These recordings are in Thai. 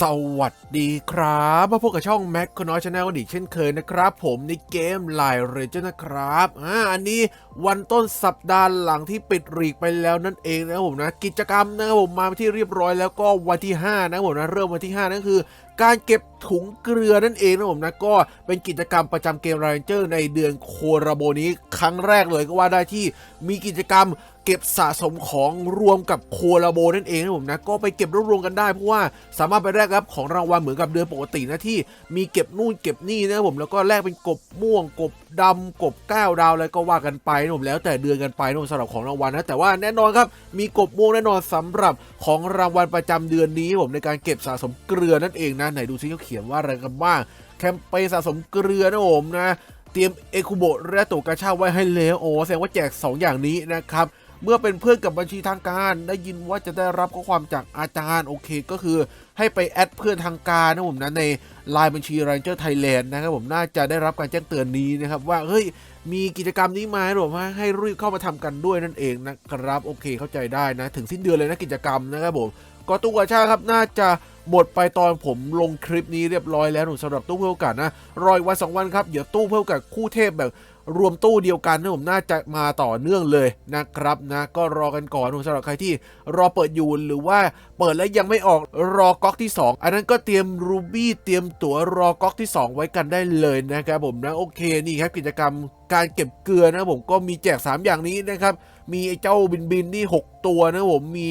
สวัสดีครับมาพบกับช่องแม็กคน้อยชาแนลกันอีกเช่นเคยนะครับ ผมในเกมไลน์เรเจอร์นะครับอ่าอันนี้วันต้นสัปดาห์หลังที่ปิดรีกไปแล้วนั่นเองนะผมนะ กิจกรรมนะครับผมมาที่เรียบร้อยแล้วก็วันที่ 5 นะผมนะเริ่มวันที่ 5 นั่นคือ การเก็บ ถุงเกลือนั่นเองนะผมนะก็เป็นกิจกรรมประจำเกมไรเจอร์ในเดือนโคราโบนี้ครั้งแรกเลยก็ว่าได้ที่มีกิจกรรมเก็บสะสมของรวมกับโคลาโบนั่นเองนะผมนะก็ไปเก็บรวบรวมกันได้เพราะว่าสามารถไปแลกรับของรางวัลเหมือนกับเดือนปกตินะที่มีเก็บนู่นเก็บนี่นะผมแล้วก็แลกเป็นกบม่วงกบดำกบก้าวดาวอะไรก็ว่ากันไปนะผมแล้วแต่เดือนกันไปนะผมสำหรับของรางวัลนะแต่ว่าแน่นอนครับมีกบม่วงแน่นอนสำหรับของรางวัลประจำเดือนนี้ผมในการเก็บสะสมเกลือนั่นเองนะไหนดูซิเขาเขียนียนว่าอะไรกันบ้าง แคมเปญสะสมเกลือนะผมนะ เตรียมเอคุโบและตัวกระชาไว้ให้แล้วโอ้แสดงว่าแจก 2 อย่างนี้นะครับเมื่อเป็นเพื่อนกับบัญชีทางการ ได้ยินว่าจะได้รับข้อความจากอาจารย์โอเคก็คือ ให้ไปแอดเพื่อนทางการนะผมนะในไลน์บัญชี Ranger Thailand นะครับผมน่าจะได้รับการแจ้งเตือนนี้นะครับ ว่าเฮ้ยมีกิจกรรมนี้มาให้ผมว่าให้รีบเข้ามาทำกันด้วยนั่นเองนะครับ โอเคเข้าใจได้นะ ถึงสิ้นเดือนเลยนะกิจกรรมนะครับผมก็ตู้กระชาครับน่าจะ หมดไปตอนผมลงคลิปนี้เรียบร้อยแล้วหนูสำหรับตู้เพื่อโอกาสนะรอยวันสองวันครับเดี๋ยวตู้เพื่อโอกาสคู่เทพแบบ รวมตู้เดียวกันนะผมน่าจะมาต่อเนื่องเลยนะครับนะก็รอกันก่อนสำหรับใครที่รอเปิดอยู่หรือว่าเปิดแล้วยังไม่ออกรอก๊อกที่ 2 อันนั้นก็เตรียมรูบี้เตรียมตั๋วรอก๊อกที่ 2 ไว้กันได้เลยนะครับผมนะโอเคนี่ครับกิจกรรมการเก็บเกลือนะผมก็มีแจก 3 อย่างนี้นะครับ มีไอ้เจ้าบินบินนี่ 6 ตัวนะผมมี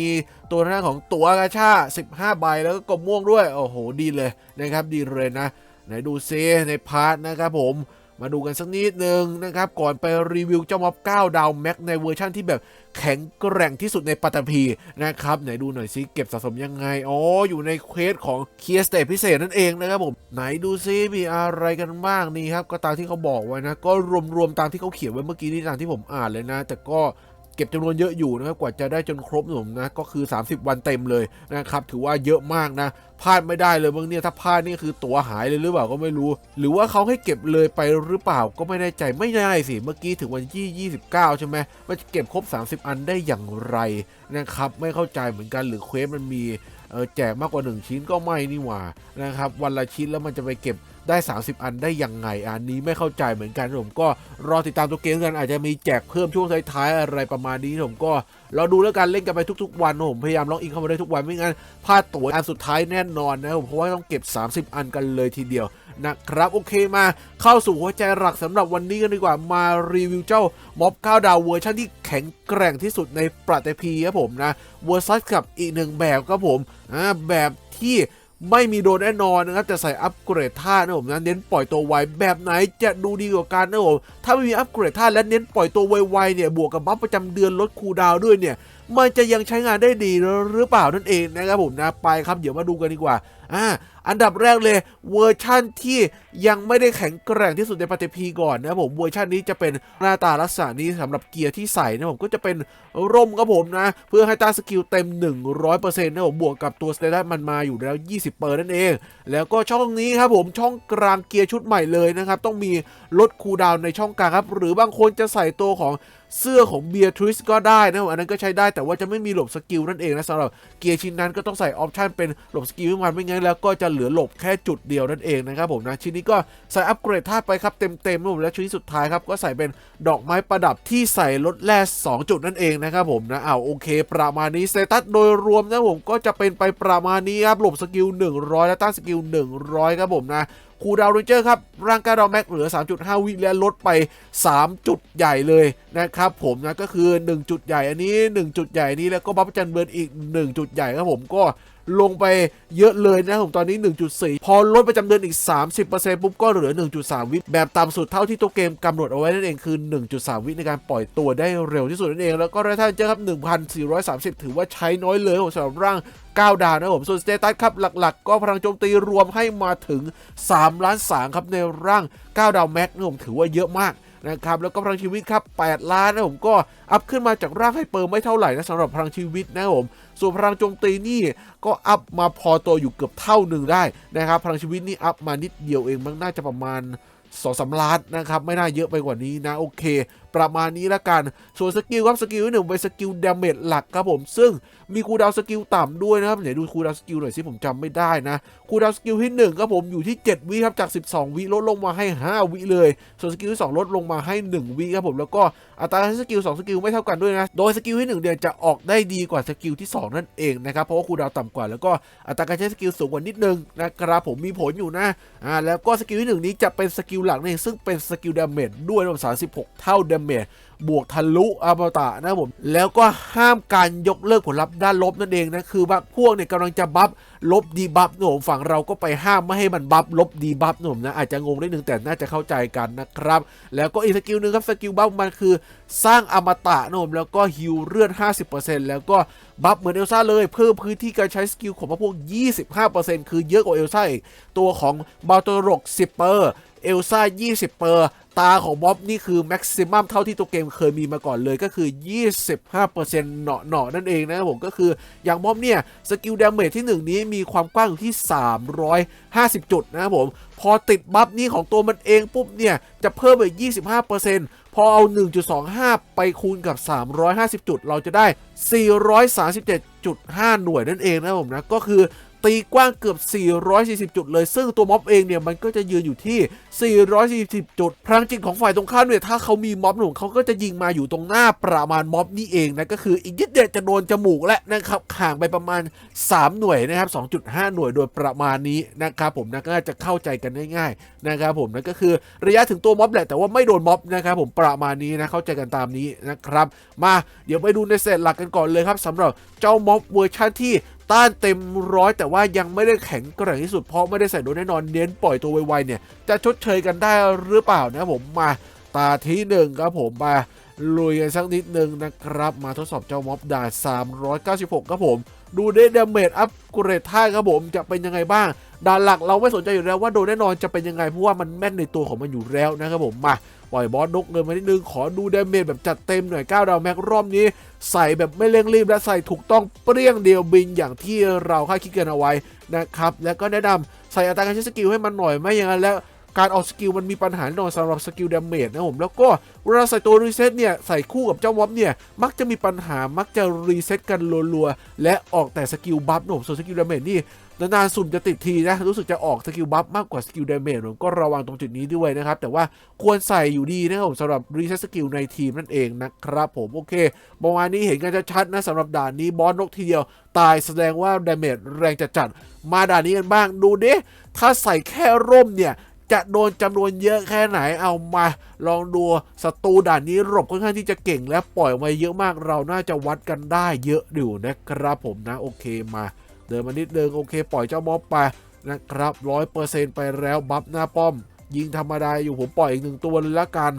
ตัวหน้าของตั๋วกาชา15 ใบแล้วก็กลมม่วงด้วย โอ้โห ดีเลยนะครับ ดีเลยนะ ไหนดูเซในพาร์ทนะครับผม มาดูกันสักนิดหนึ่งนะครับ ก่อนไปรีวิวเจ้าม็อบ 9 ดาวแม็กในเวอร์ชั่นที่แบบแข็งแกร่งที่สุดในปัตตภีนะครับ ไหนดูหน่อยซิเก็บสะสมยังไง อ๋อ อยู่ในเควสของเคียสเตพิเศษนั่นเองนะครับผม ไหนดูซิมีอะไรกันบ้างนี่ครับ ก็ตามที่เขาบอกไว้นะ ก็รวมๆตามที่เขาเขียนไว้เมื่อกี้นี่ตามที่ผมอ่านเลยนะ แต่ก็ เก็บจำนวนเยอะอยู่นะครับกว่าจะได้จนครบผมนะก็คือ 30 วันเต็มเลยนะครับถือว่าเยอะมากนะพลาดไม่ได้เลยบางเนี่ยถ้าพลาดนี่คือตั๋วหายเลยหรือเปล่าก็ไม่รู้ หรือว่าเขาให้เก็บเลยไปหรือเปล่าก็ไม่แน่ใจไม่ได้สิเมื่อกี้ถึงวันที่29 ใช่ไหมมันจะเก็บครบ 30 อันได้อย่างไรนะครับไม่เข้าใจเหมือนกันหรือเควสมันมีแจกมากกว่า 1 ชิ้นก็ไม่นี่หว่านะครับวันละชิ้นแล้วมันจะไปเก็บ ได้ 30 อันได้ยังไงอันนี้ไม่เข้าใจเหมือนกันผมก็รอติดตามตัวเกมกันอาจจะมีแจกเพิ่มช่วงท้ายๆอะไรประมาณนี้ผมก็ราดูแล้วกันเล่นกันไปทุก ๆ วันผมพยายามล็อกอินเข้ามาได้ทุกวันไม่งั้นพลาดตั๋วอันสุดท้ายแน่นอนนะผมเพราะว่าต้องเก็บ 30 อันกันเลยทีเดียวนะครับโอเคมาเข้าสู่หัวใจหลักสำหรับวันนี้กันดีกว่ามารีวิวเจ้าม็อบข้าวดาวเวอร์ชันที่แข็งแกร่งที่สุดในประเทพีครับผมนะเวอร์ซัสกับอีกหนึ่งแบบครับผมอ่าแบบที่ ไม่มีโดนแน่นอนนะครับแต่ใส่อัปเกรดท่านะผมนะเน้นปล่อยตัวไวแบบไหนจะดูดีกว่ากันนะผมถ้าไม่มีอัปเกรดท่าและเน้นปล่อยตัวไวๆเนี่ยบวกกับบัฟประจำเดือนลดคูดาวด้วยเนี่ยมันจะยังใช้งานได้ดีหรือเปล่านั่นเองนะครับผมนะไปครับเดี๋ยวมาดูกันดีกว่าอ่าอันดับแรกเลยเวอร์ชั่นที่ยังไม่ได้แข็งแกร่งที่สุดในปฏิพีก่อนนะครับผมเวอร์ชันนี้จะเป็นหน้าตาลักษณะนี้สำหรับเกียร์ที่ใส่นะผมก็จะเป็นร่มครับผมนะ เพื่อให้ต้าสกิลเต็ม 100%นะผมบวกกับตัวสเตตัสมันมาอยู่แล้ว 20 เปอร์นั่นเอง แล้วก็ช่องนี้ครับผมช่องกลางเกียร์ชุดใหม่เลยนะครับต้องมีลดคูลดาวน์ในช่องกลางครับหรือบางคนจะใส่ตัวของ เสื้อของเบียร์ทริสก็ได้นะผมอันนั้นก็ใช้ได้แต่ว่าจะไม่มีหลบสกิลนั่นเองนะสำหรับเกียร์ชิ้นนั้นก็ต้องใส่ออปชันเป็นหลบสกิลให้มันไม่งั้นแล้วก็จะเหลือหลบแค่จุดเดียวนั่นเองนะครับผมนะชิ้นนี้ก็ใส่อัปเกรดท่าไปครับเต็มๆนะผมและชิ้นสุดท้ายครับก็ใส่เป็นดอกไม้ประดับที่ใส่ลดแร่2จุดนั่นเองนะครับผมนะอ้าวโอเค ประมาณนี้สเตตัสโดยรวมนะผมก็จะเป็นไปประมาณนี้ครับหลบสกิล100 และต้านสกิล100ครับผมนะ คูดาวน์เรนเจอร์ครับ ร่างกายดาแม็กเหลือ 3.5 วิและลดไป 3 จุดใหญ่เลยนะครับผมนะก็คือ 1 จุดใหญ่อันนี้ 1 จุดใหญ่นี้แล้วก็บัฟจันเบิร์นอีก 1 จุดใหญ่ครับผมก็ ลงไปเยอะเลยนะผมตอนนี้ 1.4 พอลดไปจำเดือนอีก 30%ปุ๊บก็เหลือ 1.3 วิแบบต่ำสุดเท่าที่ตัวเกมกำหนดเอาไว้นั่นเองคือ 1.3 วิในการปล่อยตัวได้เร็วที่สุดนั่นเอง แล้วก็แรท่านเจอครับ 1,430 ถือว่าใช้น้อยเลยสำหรับร่าง9ดาวนะครับผม ส่วนสเตตัสครับหลักๆ ก็พลังโจมตีรวมให้มาถึง 3 ล้าน3ครับในร่าง 9 ดาวแม็กนะผมถือว่าเยอะมาก นะครับแล้วก็พลังชีวิตครับ8ล้านนะผมก็อัพขึ้นมาจากร่างไฮเปอร์ไม่เท่าไหร่นะสำหรับพลังชีวิตนะผมส่วนพลังโจมตีนี่ก็อัพมาพอตัวอยู่เกือบเท่าหนึ่งได้นะครับพลังชีวิตนี่อัพมานิดเดียวเองมันน่าจะประมาณสองสาล้านนะครับ ไม่น่าเยอะไปกว่านี้นะ โอเค ประมาณนี้ละกัน ส่วนสกิลครับสกิลที่หนึ่งเป็นสกิลดาเมจหลักครับผมซึ่งมีคูดาวสกิลต่ำด้วยนะครับเดี๋ยวดูคูดาวสกิลหน่อยสิผมจำไม่ได้นะคูดาวสกิลที่หนึ่งครับผมอยู่ที่ 7 วิครับจาก 12 วิลดลงมาให้ 5 วิเลย ส่วนสกิลที่2ลดลงมาให้ 1 วิครับผมแล้วก็อัตราการใช้สกิล2สกิลไม่เท่ากันด้วยนะโดยสกิลที่1เดือนจะออกได้ดีกว่าสกิลที่ 2 นั่นเองนะครับเพราะว่าคูดาวต่ำกว่าแล้วก็อัตราการใช้สกิลสูงกว่านิดนึงนะครับผมมีผลอยู่นะอ่าแล้วก็สกิลที่1นี้จะเป็นสกิลหลักนั่นเองซึ่งเป็นสกิลดาเมจด้วยรวม36 เท่าดาเมจบวกทะลุอมตะนะผมแล้วก็ห้ามการยกเลิกผลลัพธ์ด้านลบนั่นเองนะคือว่าพวกเนี่ยกำลังจะบัฟลบดีบัฟนะผมฝั่งเราก็ไปห้ามไม่ให้มันบัฟลบดีบัฟนะผมนะอาจจะงงได้หนึ่งแต่น่าจะเข้าใจกันนะครับ แล้วก็อีกสกิลหนึ่งครับสกิลบัฟมันคือสร้างอมตะนะผมแล้วก็ฮิวเลือด 50%แล้วก็บัฟเหมือนเอลซ่าเลย เพิ่มพื้นที่การใช้สกิลของพวก 25%คือเยอะกว่าเอลซ่าอีกตัวของบาโตรก10เปอร์เอลซ่า20เปอร์ ตาของม็อบนี่คือแม็กซิมัมเท่าที่ตัวเกมเคยมีมาก่อนเลยก็คือ 25%เนาะเนาะนั่นเองนะครับผมก็คืออย่างม็อบเนี่ย สกิลดาเมจที่ 1 นี้มีความกว้างอยู่ที่ 350 จุดนะครับผม พอติดบัฟนี้ของตัวมันเองปุ๊บเนี่ย จะเพิ่มไป25%พอเอา 1.25 ไปคูณกับ 350 จุด เราจะได้ 437.5 หน่วยนั่นเองนะครับผมนะก็คือ ตีกว้างเกือบ 440 จุดเลย ซึ่งตัวม็อบเองเนี่ยมันก็จะยืนอยู่ที่ 440 จุด พลังจิตของฝ่ายตรงข้ามเนี่ยถ้าเขามีม็อบหนุ่มเขาก็จะยิงมาอยู่ตรงหน้าประมาณม็อบนี่เองนะก็คืออีกนิดเดียวจะโดนจมูกและนะครับห่างไปประมาณ 3 หน่วยนะครับ 2.5 หน่วยโดยประมาณนี้นะครับผมนะก็จะเข้าใจกันง่ายๆนะครับผมนั่นก็คือระยะถึงตัวม็อบแหละแต่ว่าไม่โดนม็อบนะครับผมประมาณนี้นะเข้าใจกันตามนี้นะครับ มาเดี๋ยวไปดูในเซตหลักกันก่อนเลยครับสำหรับเจ้าม็อบเวอร์ชันที่ ต้านเต็มร้อยแต่ว่ายังไม่ได้แข็งแกร่งที่สุดเพราะไม่ได้ใส่โดนแน่นอนเน้นปล่อยตัวไวๆเนี่ย จะชดเชยกันได้หรือเปล่านะผมมาตาที่หนึ่งครับผมมาลุยกันสักนิดหนึ่งนะครับ มาทดสอบเจ้าม็อบดา396 ครับผม ดูเดดเมจอัพเกรดท่าครับผมจะเป็นยังไงบ้างด่านหลักเราไม่สนใจอยู่แล้วว่าโดนแน่นอนจะเป็นยังไงเพราะว่ามันแม่นในตัวของมันอยู่แล้วนะครับผมมา ปล่อยบอสนกเดินมานิดนึงขอดูดาเมจแบบจัดเต็มหน่อย9ดาวแม็กรอบนี้ ใส่แบบไม่เร่งรีบและใส่ถูกต้องเปรี้ยงเดียวบินอย่างที่เราคาดคิดกันเอาไว้นะครับแล้วก็แนะนำใส่อัตราการใช้สกิลให้มันหน่อยไม่อย่างนั้นแล้วการออกสกิลมันมีปัญหาแน่นอนสำหรับสกิลดาเมจนะผมแล้วก็เวลาใส่ตัวรีเซ็ตเนี่ยใส่คู่กับเจ้าม็อบเนี่ยมักจะมีปัญหามักจะรีเซ็ตกันรัวๆและออกแต่สกิลบัฟหนะผมส่วนสกิลดาเมจนี่ นานๆสุ่มจะติดทีนะ รู้สึกจะออกสกิลบัฟมากกว่าสกิลเดเมจผมก็ระวังตรงจุดนี้ด้วยนะครับ แต่ว่าควรใส่อยู่ดีนะครับผมสำหรับรีเซ็ตสกิลในทีมนั่นเองนะครับผมโอเคเมื่อวานนี้เห็นกันชัดๆนะสำหรับด่านนี้บอสนกทีเดียวตายแสดงว่าเดเมจแรงจัดๆมาด่านนี้กันบ้างดูดิถ้าใส่แค่ร่มเนี่ยจะโดนจำนวนเยอะแค่ไหนเอามา ลองดูศัตรูด่านนี้หลบค่อนข้างที่จะเก่งและปล่อยมาเยอะมากเราน่าจะวัดกันได้เยอะอยู่นะครับผมนะโอเคมา เดินมานิดเดินโอเคปล่อยเจ้าม็อบไปนะครับร้อยเปอร์เซ็นต์ไปแล้วบัฟหน้าป้อม ยิงธรรมดาอยู่ผมปล่อยอีกหนึ่งตัวเลยละกัน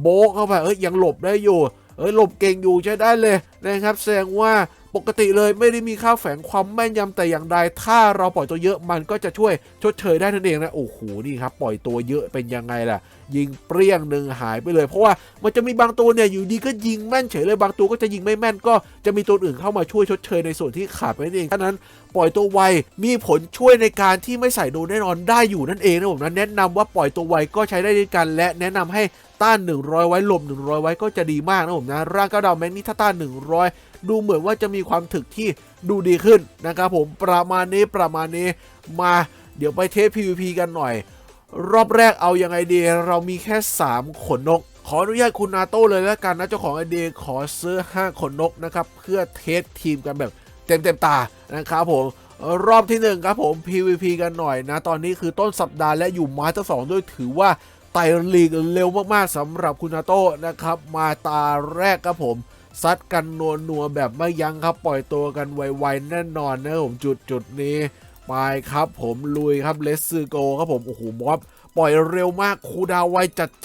โบกเข้าไปเอ้ยยังหลบได้อยู่ เอ้ยหลบเก่งอยู่ใช้ได้เลยนะครับแสดงว่า ปกติเลยไม่ได้มีค่าแฝงความแม่นยำแต่อย่างใด ถ้าเราปล่อยตัวเยอะมันก็จะช่วยชดเชยได้นั่นเองนะ โอ้โห นี่ครับ ปล่อยตัวเยอะเป็นยังไงล่ะ ยิงเปรี้ยงหนึ่งหายไปเลย เพราะว่ามันจะมีบางตัวเนี่ยอยู่ดีก็ยิงแม่นเฉยเลย บางตัวก็จะยิงไม่แม่นก็จะมีตัวอื่นเข้ามาช่วยชดเชยในส่วนที่ขาดไปนั่นเองฉะนั้น ปล่อยตัวไว มีผลช่วยในการที่ไม่ใส่โดนแน่นอนได้อยู่นั่นเองนะผมนะแนะนำว่าปล่อยตัวไวก็ใช้ได้ด้วยกันและแนะนำให้ต้าน 100 ไว้หลบ100 ไว้ก็จะดีมากนะผมนะ ร่างก้าวดาวแม็กนี่ถ้าต้าน 100 ดูเหมือนว่าจะมีความถึกที่ดูดีขึ้นนะครับผมประมาณนี้ประมาณนี้มาเดี๋ยวไปเทส PVP กันหน่อย รอบแรกเอายังไงดี เรามีแค่ 3 ขนนก ขออนุญาตคุณนาโต้เลยแล้วกันนะเจ้าของไอเดียขอซื้อ 5 ขนนกนะครับ เพื่อเทสทีมกันแบบ เต็มเต็มตานะครับผมรอบที่ 1 ครับผม PVP กันหน่อยนะ ตอนนี้คือต้นสัปดาห์และอยู่มาเตอร์สองด้วยถือว่าไต่ลีกเร็วมากๆสำหรับคุณนาโต้นะครับ มาตาแรกครับผม ซัดกันนัวนัวแบบไม่ยั้งครับปล่อยตัวกันไวๆแน่นอนนะผมจุดจุดนี้ ไปครับผมลุยครับเลสซูโกครับผม โอ้โหม็อบ ปล่อยเร็วมากคูดาวไว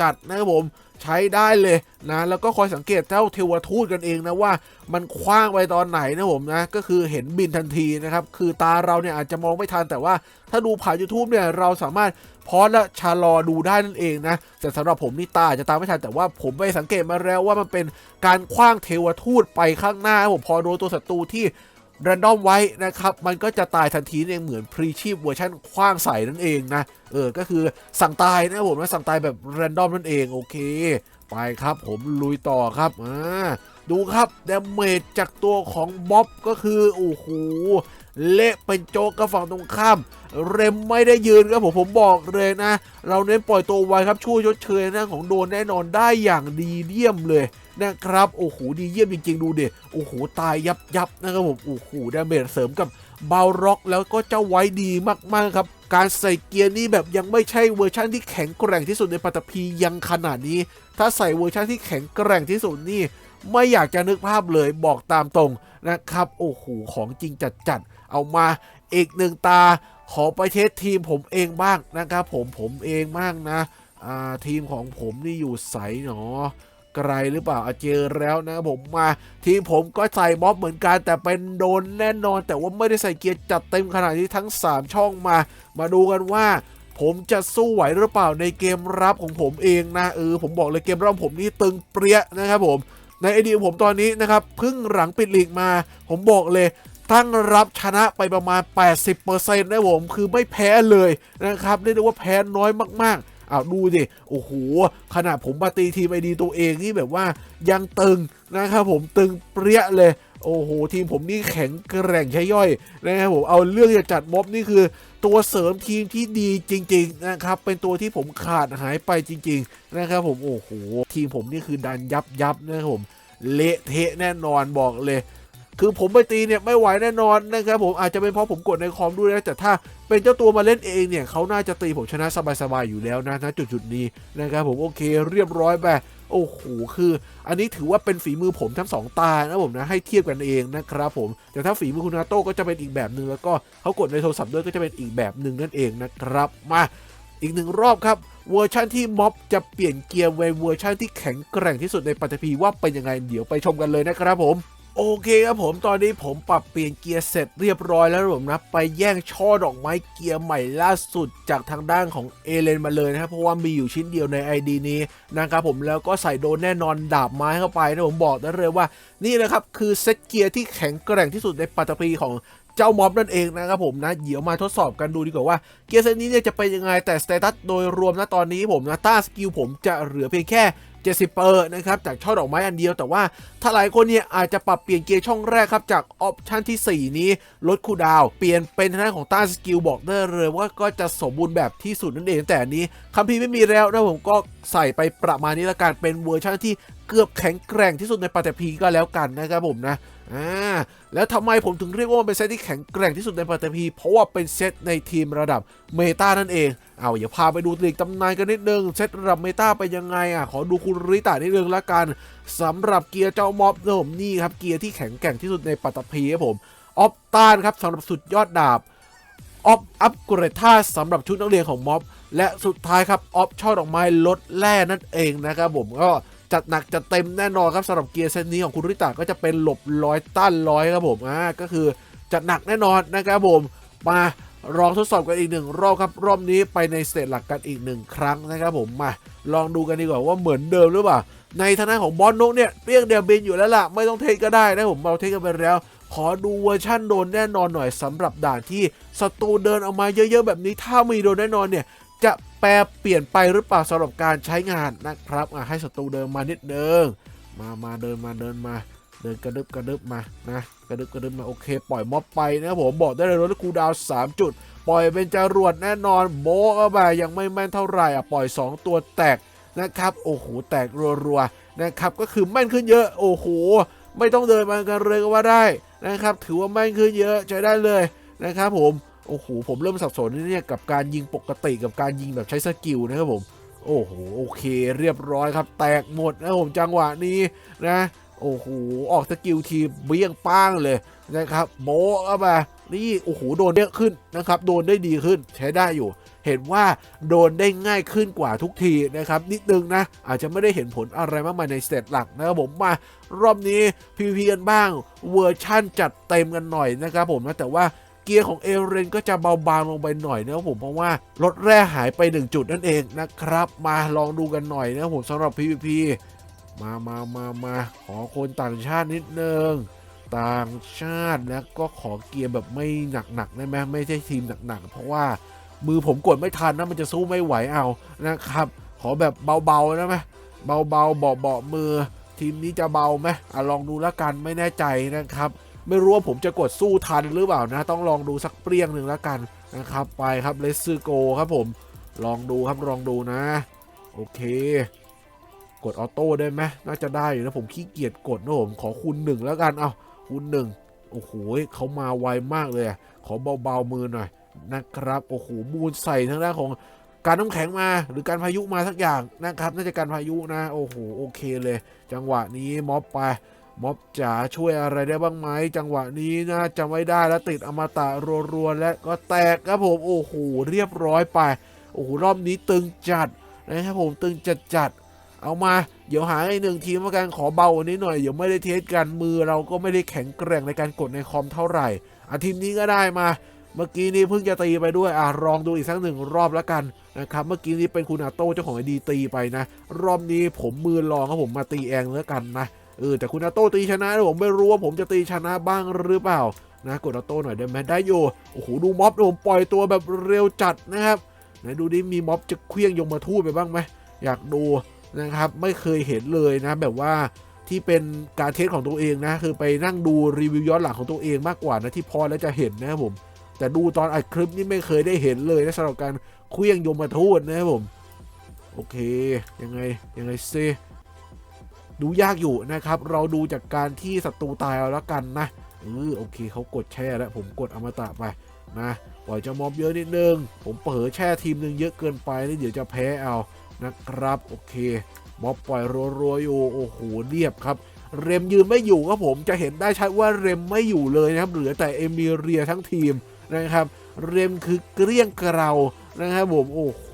จัดๆนะครับผมใช้ได้เลยนะแล้วก็คอยสังเกตเจ้าเทวทูตกันเองนะว่ามันคว้างไปตอนไหนนะผมนะก็คือเห็นบินทันทีนะครับคือตาเราเนี่ยอาจจะมองไม่ทันแต่ว่าถ้าดูผ่าน YouTube เนี่ยเราสามารถพอสและชะลอดูได้นั่นเองนะแต่สำหรับผมนี่ตาจะตามไม่ทันแต่ว่าผมไปสังเกตมาแล้วว่ามันเป็นการคว้างเทวทูตไปข้างหน้าผมพอโดนตัวศัตรูที่ รนดอมไว้นะครับ มันก็จะตายทันทีนั่นเองเหมือนพรีชีพเวอร์ชันคว้างใส่นั่นเองนะ เออ ก็คือสั่งตายนะผมนะสั่งตายแบบแรนดอมนั่นเอง โอเค ไปครับผมลุยต่อครับอ่าดูครับดาเมจจากตัวของบ๊อบก็คือ โอ้โห เละเป็นโจ๊กกับฝั่งตรงข้าม เรมไม่ได้ยืนครับผมผมบอกเลยนะ เราเน้นปล่อยตัวไวครับช่วยชดเชยน้าของโดนแน่นอนได้อย่างดีเยี่ยมเลย นะครับโอ้โหดีเยี่ยมจริงๆ ดูเดิโอ้โหตายยับยับนะครับผมโอ้โหดาเมจเสริมกับเบาร็อกแล้วก็เจ้าไว้ดีมากๆครับ การใส่เกียร์นี่แบบยังไม่ใช่เวอร์ชันที่แข็งแกร่งที่สุดในปัตตภียังขนาดนี้ ถ้าใส่เวอร์ชันที่แข็งแกร่งที่สุดนี่ ไม่อยากจะนึกภาพเลยบอกตามตรงนะครับ โอ้โหของจริงจัดๆเอามาอีกหนึ่งตา ขอไปเทสทีมผมเองบ้างนะครับผมผมเองบ้างนะอ่าทีมของผมนี่อยู่ใสหนอ ไกลหรือเปล่าอะเจอแล้วนะผมมา ทีมผมก็ใส่ม็อบเหมือนกันแต่เป็นโดนแน่นอน แต่ว่าไม่ได้ใส่เกียร์จัดเต็มขนาดนี้ทั้ง 3 ช่องมา มาดูกันว่าผมจะสู้ไหวหรือเปล่าในเกมรับของผมเองนะเออผมบอกเลยเกมรับผมนี่ตึงเปรี้ยนะครับผมในไอเดียผมตอนนี้นะครับพิ่งหลังปิดลีกมา ผมบอกเลยตั้งรับชนะไปประมาณ 80%นะผมคือไม่แพ้เลยนะครับเรียกได้ว่าแพ้น้อยมากๆ อ้าวดูดิโอ้โหขนาดผมมาตีทีมไอดีตัวเองนี่แบบว่ายังตึงนะครับผมตึงเปรี้ยเลยโอ้โหทีมผมนี่แข็งแกร่งใช้ย่อยนะครับผมเอาเรื่องจะจัดม็อบนี่คือ ตัวเสริมทีมที่ดีจริง ๆนะครับ เป็นตัวที่ผมขาดหายไปจริง ๆ นะครับผมโอ้โหทีมผมนี่คือดันยับยับนะครับผมเละเทะแน่นอนบอกเลย คือผมไปตีเนี่ยไม่ไหวแน่นอนนะครับผมอาจจะเป็นเพราะผมกดในคอมด้วยนะแต่ถ้าเป็นเจ้าตัวมาเล่นเองเนี่ยเขาน่าจะตีผมชนะสบายๆอยู่แล้วนะณจุดๆนี้นะครับผมโอเคเรียบร้อยไปโอ้โหคือ อันนี้ถือว่าเป็นฝีมือผมทั้งสองตานะผมนะให้เทียบกันเองนะครับผมแต่ถ้าฝีมือคุณนาโต้ก็จะเป็นอีกแบบหนึ่งแล้วก็เขากดในโทรศัพท์ด้วยก็จะเป็นอีกแบบหนึ่งนั่นเองนะครับมาอีกหนึ่งรอบครับเวอร์ชันที่ม็อบจะเปลี่ยนเกียร์เวเวอร์ชันที่แข็งแกร่งที่สุดในปัตตภีว่าเป็นยังไงเดี๋ยวไปชมกันเลยนะครับผม โอเคครับผมตอนนี้ผมปรับเปลี่ยนเกียร์เสร็จเรียบร้อยแล้วผมนะไปแย่งช่อดอกไม้เกียร์ใหม่ล่าสุดจากทางด้านของเอเลนมาเลยนะครับเพราะว่ามีอยู่ชิ้นเดียวใน ID นี้นะครับผมแล้วก็ใส่โดนแน่นอนดาบไม้เข้าไปนะผมบอกได้เลยว่า นี่นะครับคือเซตเกียร์ที่แข็งแกร่งที่สุดในปัตตภีของเจ้าม็อบนั่นเองนะครับผมนะเดี๋ยวมาทดสอบกันดูดีกว่าว่าเกียร์เซตนี้เนี่ยจะเป็นยังไงแต่สเตตัสโดยรวมนะตอนนี้ผมนะต้าสกิลผมจะเหลือเพียงแค่ 70 เปอร์นะครับจากช่อดอกไม้อันเดียว แต่ว่าถ้าหลายคนเนี่ยอาจจะปรับเปลี่ยนเกียร์ช่องแรกครับจากออปชันที่ 4 นี้ลดคูดาวเปลี่ยนเป็นทางด้านของต้านสกิลบอกได้เลยว่าก็จะสมบูรณ์แบบที่สุดนั่นเองแต่อันนี้คัมภีร์ไม่มีแล้วนะผมก็ใส่ไปประมาณนี้ละกันเป็นเวอร์ชันที่ เกือบแข็งแกร่งที่สุดในปัตตภีก็แล้วกันนะครับผมนะอ่าแล้วทำไมผมถึงเรียกว่ามันเป็นเซตที่แข็งแกร่งที่สุดในปัตตภีเพราะว่าเป็นเซตในทีมระดับเมตานั่นเองเอาอย่าพาไปดูลีกตำนานกันนิดนึงเซตระดับเมตาไปยังไงอะขอดูคุณริตานิดนึงละกันสำหรับเกียร์เจ้าม็อบนะผมนี่ครับเกียร์ที่แข็งแกร่งที่สุดในปัตตภีครับผมออฟตานครับสำหรับสุดยอดดาบออฟอัปเกรดท่าสำหรับชุดนักเรียนของม็อบและสุดท้ายครับออฟช่อดอกไม้ลดแร่นั่นเองนะครับผมก็ จัดหนักจัดเต็มแน่นอนครับสำหรับเกียร์เซตนี้ของคุณริตาก็จะเป็นหลบร้อยต้านร้อยครับผมอ่าก็คือจัดหนักแน่นอนนะครับผมมาลองทดสอบกันอีกหนึ่งรอบครับ รอบนี้ไปในสเตจหลักกันอีกหนึ่งครั้งนะครับผมมาลองดูกันดีกว่าว่าเหมือนเดิมหรือเปล่า ในทางด้าของบอลนกเนี่ยเรียกเดียวบินอยู่แล้วล่ะ ไม่ต้องเทก็ได้นะผมเราเทคกันไปแล้ว ขอดูเวอร์ชั่นโดนแน่นอนหน่อยสำหรับด่านที่ศัตรูเดินออกมาเยอะๆแบบนี้ถ้ามีโดนแน่นอนเนี่ยจะ แปลเปลี่ยนไปหรือเปล่าสำหรับการใช้งานนะครับอะให้ศัตรูเดินมานิดนึงมา มาเดินมาเดินมา เดินกระดึบกระดึบมานะกระดึบกระดึบมาโอเค ปล่อยม็อบไปนะผมบอกได้เลยว่าคูดาว 3 จุด ปล่อยเป็นจรวดแน่นอนโบะเข้าไปยังไม่แม่นเท่าไหร่อะปล่อย 2 ตัวแตกนะครับโอ้โหแตกรัวๆนะครับก็คือแม่นขึ้นเยอะโอ้โหไม่ต้องเดินมากันเลยก็ว่าได้นะครับ ถือว่าแม่นขึ้นเยอะใช้ได้เลยนะครับผม โอ้โหผมเริ่มสับสนเนี่ยกับการยิงปกติกับการยิงแบบใช้สกิลนะครับผม โอ้โหโอเคเรียบร้อยครับ แตกหมดนะผมจังหวะนี้นะ โอ้โหออกสกิลทีเบี้ยงป้างเลยนะครับโบเข้ามานี่โอ้โหโดนเยอะขึ้นนะครับโดนได้ดีขึ้นใช้ได้อยู่เห็นว่าโดนได้ง่ายขึ้นกว่าทุกทีนะครับนิดนึงนะ อาจจะไม่ได้เห็นผลอะไรมากมายในสเตตหลักนะครับผมมารอบนี้ PVP กันบ้างเวอร์ชั่นจัดเต็มกันหน่อยนะครับผมนะแต่ว่า กียร์ของเอเรนก็จะเบาบางลงไปหน่อยนะครับผมเพราะว่ารถแร่หายไป 1 จุดนั่นเองนะครับ มาลองดูกันหน่อยนะครับผมสำหรับ PVP มามามามาขอคนต่างชาตินิดนึงต่างชาตินะก็ขอเกียร์แบบไม่หนักๆได้ไหมไม่ใช่ทีมหนักๆเพราะว่ามือผมกดไม่ทันนะมันจะสู้ไม่ไหวเอานะครับ ขอแบบเบาๆนะไหมเบาๆเบาๆมือ ทีมนี้จะเบาไหมอะลองดูแล้วกันไม่แน่ใจนะครับ ไม่รู้ว่าผมจะกดสู้ทันหรือเปล่านะ ต้องลองดูสักเปรี้ยงหนึ่งแล้วกันนะครับ ไปครับเลสซ g โกครับผม ลองดูครับลองดูนะ โอเค กดออโต้ได้ไหมน่าจะได้อยู่นะผมขี้เกียจกดนะผมขอคูณหนึ่งแล้วกันเอาคูณหนึ่งโอ้โหเขามาไวมากเลยขอเบาๆมือหน่อยนะครับโอ้โหมูลใส่ทางด้านของการน้ำแข็งมาหรือการพายุมาสักอย่างนะครับ น่าจะการพายุนะ โอ้โหโอเคเลย จังหวะนี้ม็อบไป ม็อบจ๋าช่วยอะไรได้บ้างไหมจังหวะนี้น่าจะไม่ได้แล้วติดอมตะรัวๆและก็แตกครับผมโอ้โหเรียบร้อยไปโอ้โหรอบนี้ตึงจัดนะครับผมตึงจัดจัดๆเอามาเดี๋ยวหาไอ้หนึ่งทีมกันขอเบากว่านี้หน่อยเดี๋ยวไม่ได้เทสกันมือเราก็ไม่ได้แข็งแกร่งในการกดในคอมเท่าไหร่อาทีมนี้ก็ได้มา เมื่อกี้นี้เพิ่งจะตีไปด้วยอะลองดูอีกสักหนึ่งรอบแล้วกันนะครับเมื่อกี้นี้เป็นคุณอาโต้เจ้าของไอดีตีไปนะ รอบนี้ผมมือลองครับผมมาตีเองแล้วกันนะ เออแต่คุณอาโต้ตีชนะนะผมไม่รู้ว่าผมจะตีชนะบ้างหรือเปล่านะกดอาโต้หน่อยได้ไหมได้อยู่โอ้โหดูม็อบผมปล่อยตัวแบบเร็วจัดนะครับไหนดูดิมีม็อบจะเคลี้ยงยงมาทูตไปบ้างไหมอยากดูนะครับไม่เคยเห็นเลยนะแบบว่าที่เป็นการเทสของตัวเองนะ คือไปนั่งดูรีวิวย้อนหลังของตัวเองมากกว่านะที่พอแล้วจะเห็นนะครับผม แต่ดูตอนอัดคลิปนี่ไม่เคยได้เห็นเลยนะสำหรับการเคลี้ยงยมมาทูตนะครับผม โอเค ยังไงยังไงเซ ดูยากอยู่นะครับ เราดูจากการที่ศัตรูตายเอาแล้วกันนะเออโอเคเขากดแช่แล้วผมกดอมตะไปนะปล่อยจะมอบเยอะนิดนึง ผมเผลอแช่ทีมหนึ่งเยอะเกินไปแล้วเดี๋ยวจะแพ้เอานะครับ โอเคมอบปล่อยรัวๆอยู่โอ้โหเรียบครับ เรมยืนไม่อยู่ครับผมจะเห็นได้ชัดว่าเรมไม่อยู่เลยนะครับ เหลือแต่เอมิเรียทั้งทีมนะครับ เรมคือเกลี้ยงเกลานะครับผมโอ้โห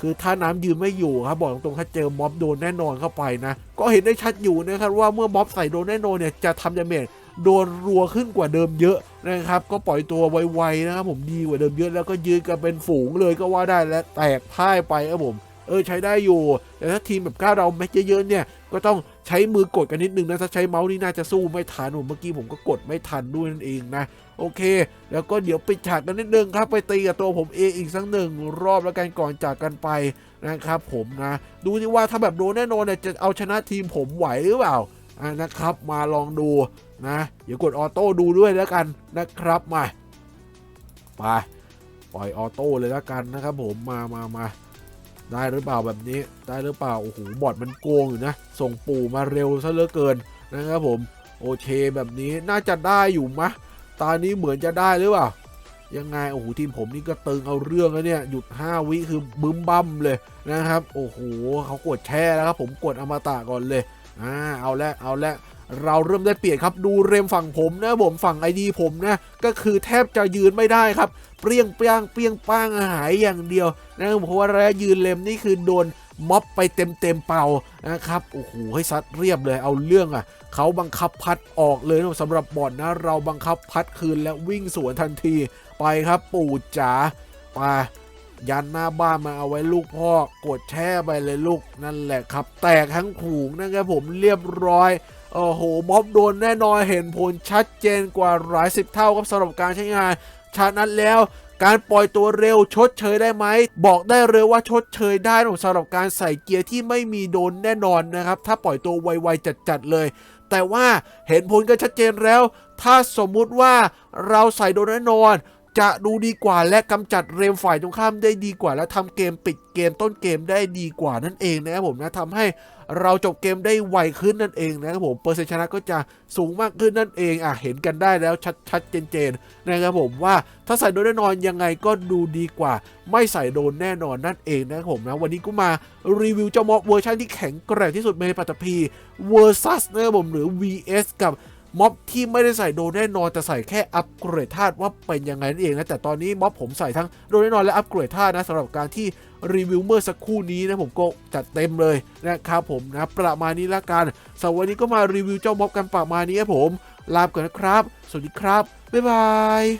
คือถ้าน้ำยืนไม่อยู่ครับบอกตรงๆถ้าเจอม็อบโดนแน่นอนเข้าไปนะ ก็เห็นได้ชัดอยู่นะครับว่าเมื่อม็อบใส่โดนแน่นอนเนี่ยจะทำดาเมจโดนรัวขึ้นกว่าเดิมเยอะนะครับ ก็ปล่อยตัวไวๆนะครับผมดีกว่าเดิมเยอะแล้วก็ยืนกันเป็นฝูงเลยก็ว่าได้และแตกพ่ายไปครับผม เออใช้ได้อยู่ แต่ถ้าทีมแบบก้าวเราแม็กเยอะๆเนี่ยก็ต้อง ใช้มือกดกันนิดนึงนะถ้าใช้เมาส์นี่น่าจะสู้ไม่ทันผมเมื่อกี้ผมก็กดไม่ทันด้วยนั่นเองนะ โอเค แล้วก็เดี๋ยวปิดฉากกันนิดนึงครับ ไปตีกับตัวผมเองอีกสักหนึ่งรอบแล้วกันก่อนจากกันไปนะครับผมนะ ดูสิว่าถ้าแบบโดนแน่นอนเนี่ยจะเอาชนะทีมผมไหวหรือเปล่าอะนะครับมาลองดูนะเดี๋ยวกดออโต้ดูด้วยแล้วกันนะครับมาไปปล่อยออโต้เลยแล้วกันนะครับผมมามามา ได้หรือเปล่าแบบนี้ได้หรือเปล่าโอ้โหบอดมันโกงอยู่นะ ส่งปู่มาเร็วซะเหลือเกินนะครับผมโอเคแบบนี้น่าจะได้อยู่มะตอนนี้เหมือนจะได้หรือเปล่ายังไงโอ้โหทีมผมนี่ก็ตึงเอาเรื่องแล้วเนี่ยหยุด 5 วิคือบึ้มบั้มเลยนะครับ โอ้โหเขากดแช่แล้วครับผมกดอมตะก่อนเลยอ่าเอาละเอาละ เราเริ่มได้เปลี่ยนครับดูเรมฝั่งผมนะผมฝั่งไอดีผมนะก็คือแทบจะยืนไม่ได้ครับ เปรี้ยงเปรี้ยงเปรี้ยงป้างหายอย่างเดียวนะเพราะว่าระยะยืนเลมนี่คือโดนม็อบไปเต็มเต็มเป่านะครับโอ้โหให้ซัดเรียบเลยเอาเรื่องอะเขาบังคับพัดออกเลยนะสำหรับบอดนะ เราบังคับพัดคืนและวิ่งสวนทันทีไปครับปู่จ๋าไปยันหน้าบ้านมาเอาไว้ลูกพ่อกดแช่ไปเลยลูกนั่นแหละครับ แตกทั้งผูงนะครับผมเรียบร้อย โอ้โหม็อบโดนแน่นอนเห็นผลชัดเจนกว่าหลายสิบเท่าครับสำหรับการใช้งานฉะนั้นแล้วการปล่อยตัวเร็วชดเชยได้ไหม บอกได้เลยว่าชดเชยได้สำหรับการใส่เกียร์ที่ไม่มีโดนแน่นอนนะครับ ถ้าปล่อยตัวไวๆจัดๆเลย แต่ว่าเห็นผลกันชัดเจนแล้ว ถ้าสมมุติว่าเราใส่โดนแน่นอน จะดูดีกว่าและกำจัดเรมฝ่ายตรงข้ามได้ดีกว่า และทำเกมปิดเกมต้นเกมได้ดีกว่านั่นเองนะครับผมนะทำให้ เราจบเกมได้ไวขึ้นนั่นเองนะครับผมเปอร์เซ็นต์ชนะก็จะสูงมากขึ้นนั่นเองอะเห็นกันได้แล้วชัดๆเจนๆนะครับผมว่าถ้าใส่โดนแน่นอนยังไงก็ดูดีกว่า ไม่ใส่โดนแน่นอนนั่นเองนะครับผมนะวันนี้ก็มารีวิวเจ้ามอบเวอร์ชันที่แข็งแกร่งที่สุดในปัตตพีเวอร์ซัสนะครับผมหรือ vs กับ ม็อบที่ไม่ได้ใส่โดนแน่นอนแต่ใส่แค่อัปเกรดธาตุว่าเป็นยังไงนั่นเองนะแต่ตอนนี้ม็อบผมใส่ทั้งโดนแน่นอนและอัปเกรดธาตุนะสำหรับการที่รีวิวเมื่อสักครู่นี้นะผมก็จัดเต็มเลยนะครับผมนะประมาณนี้ละกันสำหรับวันนี้ก็มารีวิวเจ้าม็อบกันประมาณนี้ครับผม ลาไปก่อนนะครับ สวัสดีครับ บ๊ายบาย